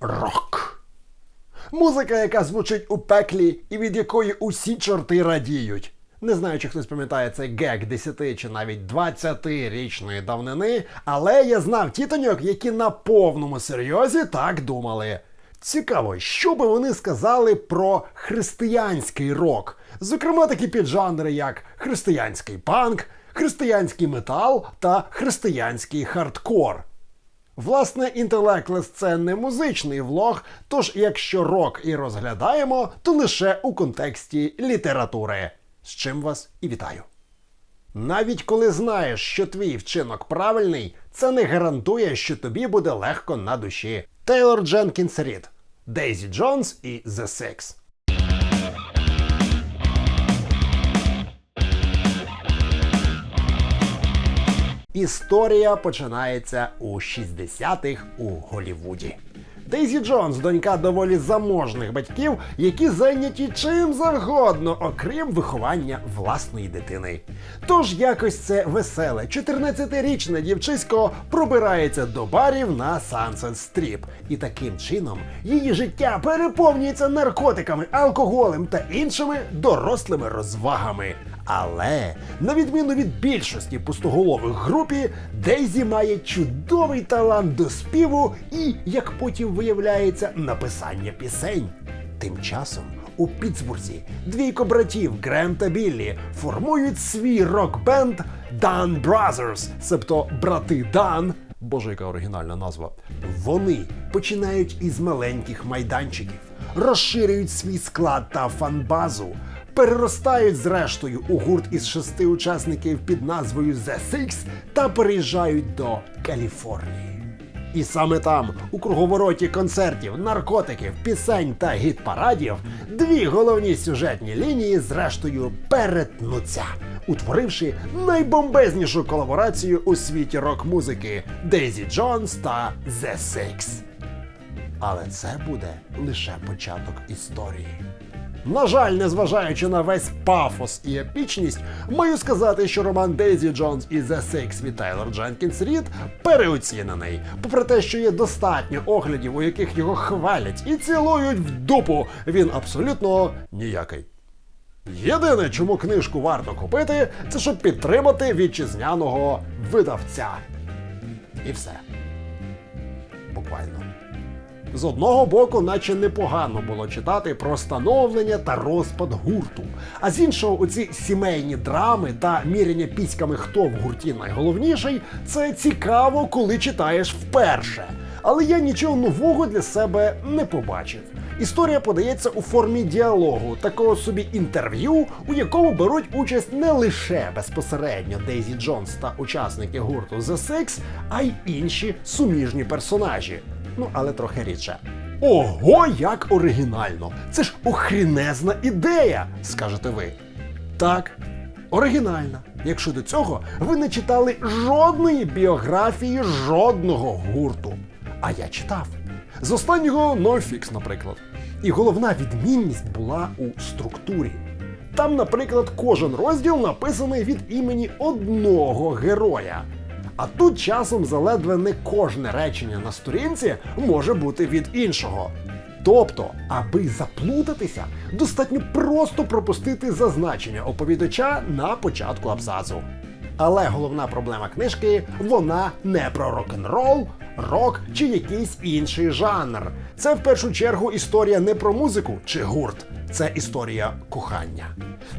Рок. Музика, яка звучить у пеклі і від якої усі чорти радіють. Не знаю, чи хтось пам'ятає цей гек 10 чи навіть 20-річної давнини, але я знав тітоньок, які на повному серйозі так думали. Цікаво, що би вони сказали про християнський рок, зокрема такі піджанри, як християнський панк, християнський метал та християнський хардкор. Власне, інтелектлес це не музичний влог, тож якщо рок і розглядаємо, то лише у контексті літератури. З чим вас і вітаю. Навіть коли знаєш, що твій вчинок правильний, це не гарантує, що тобі буде легко на душі. Тейлор Дженкінс Рід, Дейзі Джонс і The Six. Історія починається у 60-х у Голівуді. Дейзі Джонс, донька доволі заможних батьків, які зайняті чим завгодно, окрім виховання власної дитини. Тож якось це веселе, 14-річне дівчисько пробирається до барів на Sunset Strip. І таким чином її життя переповнюється наркотиками, алкоголем та іншими дорослими розвагами. Але на відміну від більшості пустоголових групі, Дейзі має чудовий талант до співу і, як потім виявляється, написання пісень. Тим часом у Пітсбурзі двійко братів Грем та Біллі формують свій рок-бенд Дан Brothers, себто брати Дан. Боже, яка оригінальна назва. Вони починають із маленьких майданчиків, розширюють свій склад та фанбазу, переростають зрештою у гурт із шести учасників під назвою The Six та переїжджають до Каліфорнії. І саме там, у круговороті концертів, наркотиків, пісень та гіт-парадів, дві головні сюжетні лінії зрештою перетнуться, утворивши найбомбезнішу колаборацію у світі рок-музики Дейзі Джонс та The Six. Але це буде лише початок історії. На жаль, незважаючи на весь пафос і епічність, маю сказати, що роман Дейзі Джонс і The Six від Тайлор Дженкінс Рід переоцінений. Попри те, що є достатньо оглядів, у яких його хвалять і цілують в дупу, він абсолютно ніякий. Єдине, чому книжку варто купити, це щоб підтримати вітчизняного видавця. І все. Буквально. З одного боку, наче непогано було читати про становлення та розпад гурту. А з іншого, оці сімейні драми та міряння піськами, хто в гурті найголовніший, це цікаво, коли читаєш вперше. Але я нічого нового для себе не побачив. Історія подається у формі діалогу, такого собі інтерв'ю, у якому беруть участь не лише безпосередньо Дейзі Джонс та учасники гурту The Six, а й інші суміжні персонажі ну але трохи рідше. Ого, як оригінально! Це ж охрінезна ідея, скажете ви. Так, оригінальна. Якщо до цього ви не читали жодної біографії жодного гурту. А я читав. З останнього NoFX, наприклад. І головна відмінність була у структурі. Там, наприклад, кожен розділ написаний від імені одного героя. А тут часом заледве не кожне речення на сторінці може бути від іншого. Тобто, аби заплутатися, достатньо просто пропустити зазначення оповідача на початку абзацу. Але головна проблема книжки вона не про рок-н-рол, рок чи якийсь інший жанр. Це в першу чергу історія не про музику чи гурт, це історія кохання.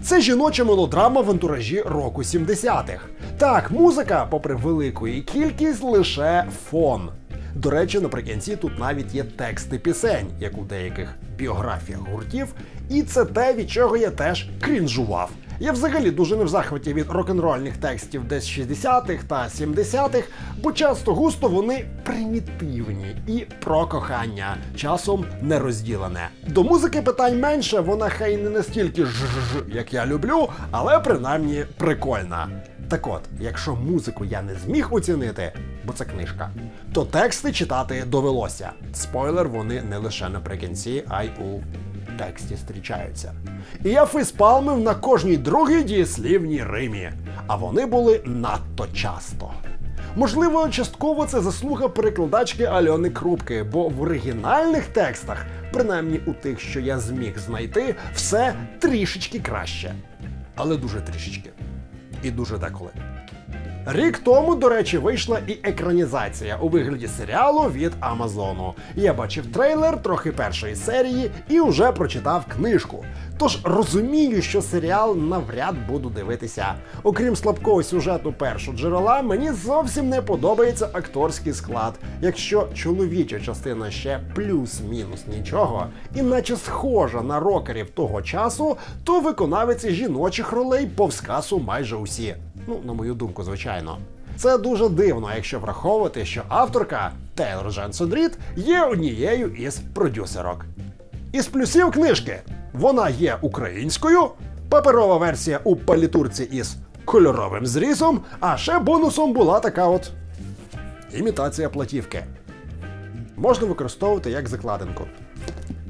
Це жіноча мелодрама в антуражі року 70-х. Так, музика, попри велику її кількість, лише фон. До речі, наприкінці тут навіть є тексти пісень, як у деяких біографіях гуртів, і це те, від чого я теж крінжував. Я взагалі дуже не в захваті від рок-н-рольних текстів десь 60-х та 70-х, бо часто густо вони примітивні і про кохання, часом не розділене. До музики питань менше, вона хай не настільки ж, як я люблю, але принаймні прикольна. Так от, якщо музику я не зміг оцінити, бо це книжка, то тексти читати довелося. Спойлер, вони не лише наприкінці, а й у тексті зустрічаються. І я фейспалмив на кожній другій дієслівній римі, а вони були надто часто. Можливо, частково це заслуга перекладачки Альони Крупки, бо в оригінальних текстах, принаймні у тих, що я зміг знайти, все трішечки краще. Але дуже трішечки. І дуже деколи. Рік тому, до речі, вийшла і екранізація у вигляді серіалу від Амазону. Я бачив трейлер трохи першої серії і вже прочитав книжку. Тож розумію, що серіал навряд буду дивитися. Окрім слабкого сюжету першого джерела, мені зовсім не подобається акторський склад. Якщо чоловіча частина ще плюс-мінус нічого, іначе схожа на рокерів того часу, то виконавиці жіночих ролей повскасу майже усі. Ну, на мою думку, звичайно. Це дуже дивно, якщо враховувати, що авторка Тейлор Дженсон Рід є однією із продюсерок. Із плюсів книжки вона є українською, паперова версія у палітурці із кольоровим зрізом, а ще бонусом була така от імітація платівки. Можна використовувати як закладинку.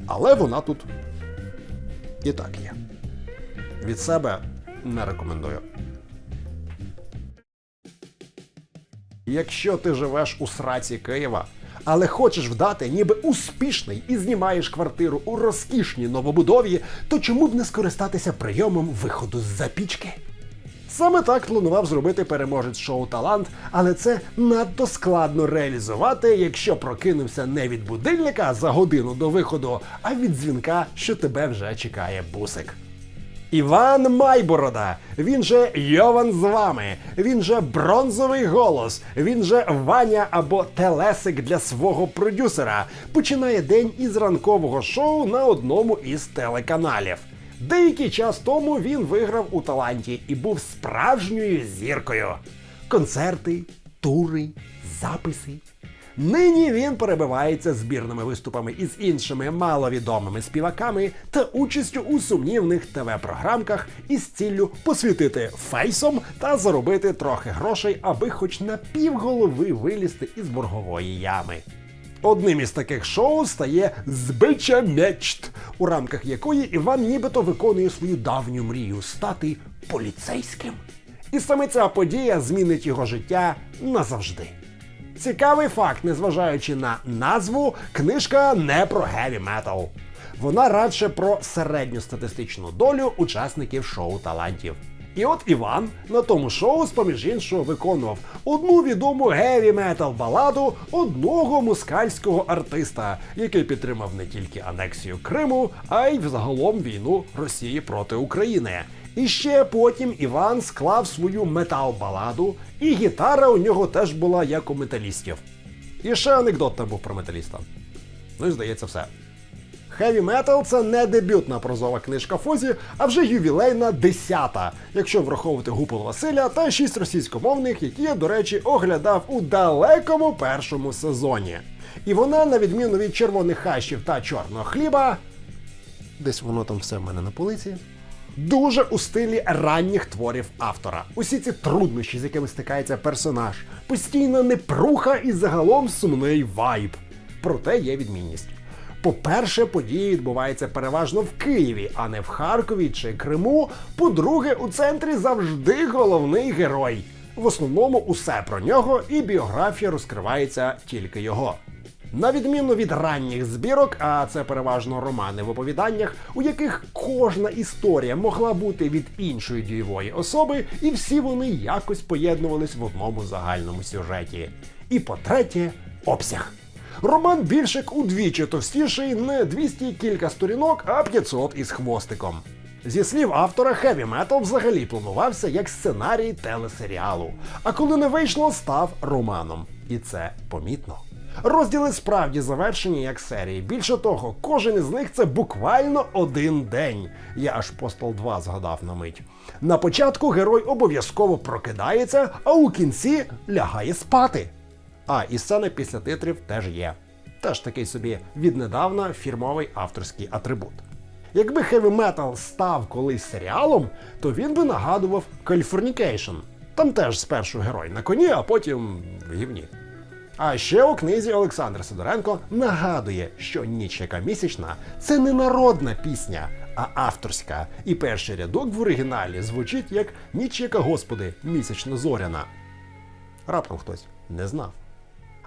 Але вона тут і так є. Від себе не рекомендую. Якщо ти живеш у сраці Києва, але хочеш вдати, ніби успішний і знімаєш квартиру у розкішній новобудові, то чому б не скористатися прийомом виходу з запічки? Саме так планував зробити переможець шоу Талант, але це надто складно реалізувати, якщо прокинувся не від будильника за годину до виходу, а від дзвінка, що тебе вже чекає бусик. Іван Майборода, він же Йован з вами, він же бронзовий голос, він же Ваня або Телесик для свого продюсера. Починає день із ранкового шоу на одному із телеканалів. Деякий час тому він виграв у таланті і був справжньою зіркою. Концерти, тури, записи. Нині він перебивається збірними виступами із іншими маловідомими співаками та участю у сумнівних ТВ-програмках із ціллю посвітити фейсом та заробити трохи грошей, аби хоч на півголови вилізти із боргової ями. Одним із таких шоу стає Збича мечт, у рамках якої Іван нібито виконує свою давню мрію стати поліцейським. І саме ця подія змінить його життя назавжди. Цікавий факт, незважаючи на назву, книжка не про геві метал. Вона радше про середньостатистичну долю учасників шоу талантів. І от Іван на тому шоу, з поміж іншого, виконував одну відому геві метал баладу одного мускальського артиста, який підтримав не тільки анексію Криму, а й взагалом війну Росії проти України. І ще потім Іван склав свою метал-баладу, і гітара у нього теж була як у металістів. І ще анекдот там був про металіста. Ну і здається, все. Heavy Metal – це не дебютна прозова книжка Фозі, а вже ювілейна десята, якщо враховувати Гупол Василя та шість російськомовних, які я, до речі, оглядав у далекому першому сезоні. І вона, на відміну від червоних хащів та чорного хліба, десь воно там все в мене на полиці. Дуже у стилі ранніх творів автора. Усі ці труднощі, з якими стикається персонаж, постійна непруха і загалом сумний вайб. Проте є відмінність. По-перше, події відбуваються переважно в Києві, а не в Харкові чи Криму. По-друге, у центрі завжди головний герой. В основному усе про нього, і біографія розкривається тільки його. На відміну від ранніх збірок, а це переважно романи в оповіданнях, у яких кожна історія могла бути від іншої дієвої особи, і всі вони якось поєднувались в одному загальному сюжеті. І по-третє, обсяг. Роман більшик удвічі товстіший, не 200 кілька сторінок, а 500 із хвостиком. Зі слів автора, Heavy Metal взагалі планувався як сценарій телесеріалу. А коли не вийшло, став романом. І це помітно. Розділи справді завершені як серії. Більше того, кожен із них це буквально один день. Я аж Постал 2 згадав на мить. На початку герой обов'язково прокидається, а у кінці лягає спати. А, і сцени після титрів теж є. Теж такий собі віднедавна фірмовий авторський атрибут. Якби Heavy Metal став колись серіалом, то він би нагадував Californication. Там теж спершу герой на коні, а потім в гівні. А ще у книзі Олександр Сидоренко нагадує, що ніч яка місячна це не народна пісня, а авторська. І перший рядок в оригіналі звучить як ніч яка господи, місячно зоряна. Раптом хтось не знав.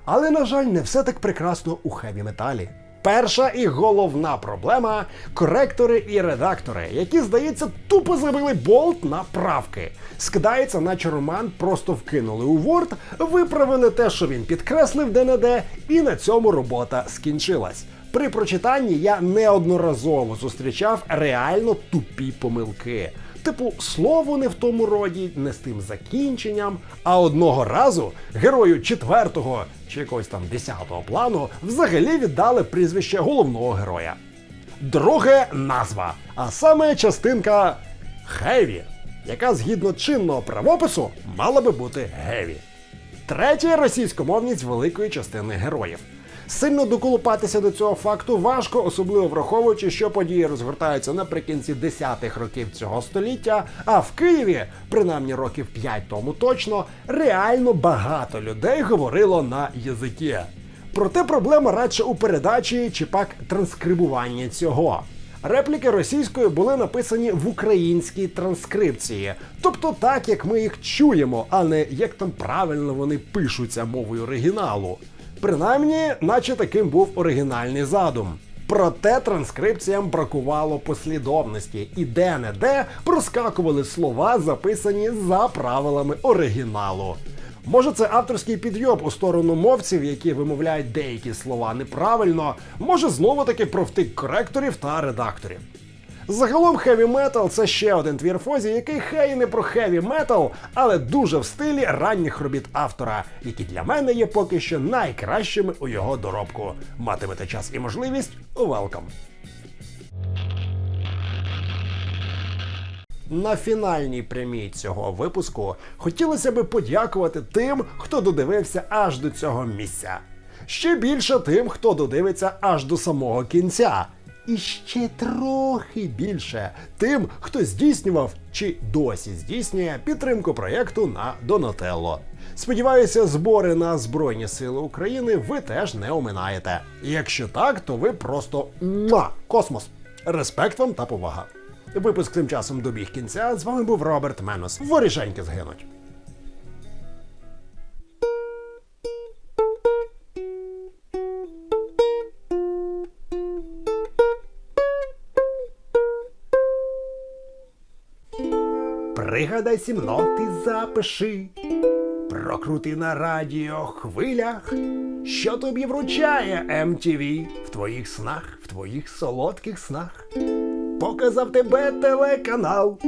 Але, на жаль, не все так прекрасно у хеві металі. Перша і головна проблема коректори і редактори, які, здається, тупо забили болт на правки. Скидається, наче роман просто вкинули у Word, виправили те, що він підкреслив де-не-де, і на цьому робота скінчилась. При прочитанні я неодноразово зустрічав реально тупі помилки. Типу, слово не в тому роді, не з тим закінченням. А одного разу герою четвертого чи якогось там десятого плану взагалі віддали прізвище головного героя. Друге назва, а саме частинка Хеві, яка згідно чинного правопису мала би бути Геві. Третє російськомовність великої частини героїв. Сильно доколупатися до цього факту важко, особливо враховуючи, що події розгортаються наприкінці 10-х років цього століття. А в Києві, принаймні років 5 тому точно, реально багато людей говорило на язикі. Проте проблема радше у передачі чи пак транскрибуванні цього. Репліки російською були написані в українській транскрипції, тобто так, як ми їх чуємо, а не як там правильно вони пишуться мовою оригіналу. Принаймні, наче таким був оригінальний задум. Проте транскрипціям бракувало послідовності, і де-не-де проскакували слова, записані за правилами оригіналу. Може, це авторський підйоб у сторону мовців, які вимовляють деякі слова неправильно, може знову таки про втик коректорів та редакторів. Загалом хеві метал це ще один твір Фозі, який хай і не про хеві метал, але дуже в стилі ранніх робіт автора, які для мене є поки що найкращими у його доробку. Матимете час і можливість welcome! На фінальній прямій цього випуску хотілося би подякувати тим, хто додивився аж до цього місця. Ще більше тим, хто додивиться аж до самого кінця. І ще трохи більше тим, хто здійснював чи досі здійснює підтримку проєкту на Донателло. Сподіваюся, збори на Збройні Сили України ви теж не оминаєте. Якщо так, то ви просто муа, космос. Респект вам та повага. Випуск тим часом добіг кінця. З вами був Роберт Менос. Ворішеньки згинуть. Пригадай сімноти, запиши, прокрути на радіо хвилях, що тобі вручає MTV в твоїх снах, в твоїх солодких снах. Показав тебе телеканал.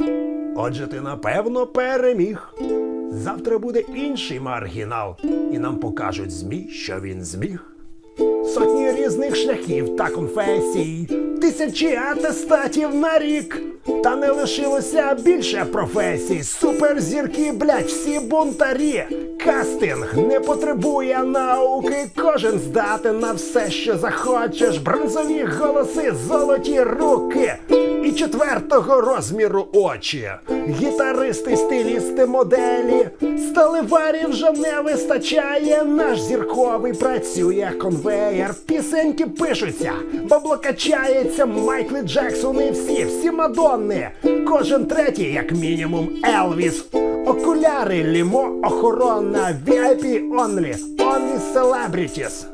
Отже, ти напевно переміг. Завтра буде інший маргінал, і нам покажуть ЗМІ, що він зміг. Сотні різних шляхів та конфесій, тисячі атестатів на рік. Та не лишилося більше професій. Суперзірки, блять, всі бунтарі. Кастинг не потребує науки. Кожен здатен на все, що захочеш. Бронзові голоси, золоті руки. І четвертого розміру очі. Гітаристи, стилісти, моделі. Сталеварів вже не вистачає. Наш зірковий працює конвеєр. Пісеньки пишуться, бабло качається. Майкли Джексони всі, всі Мадонни. Кожен третій, як мінімум, Елвіс. Окуляри, лімо, охорона, VIP only, only celebrities.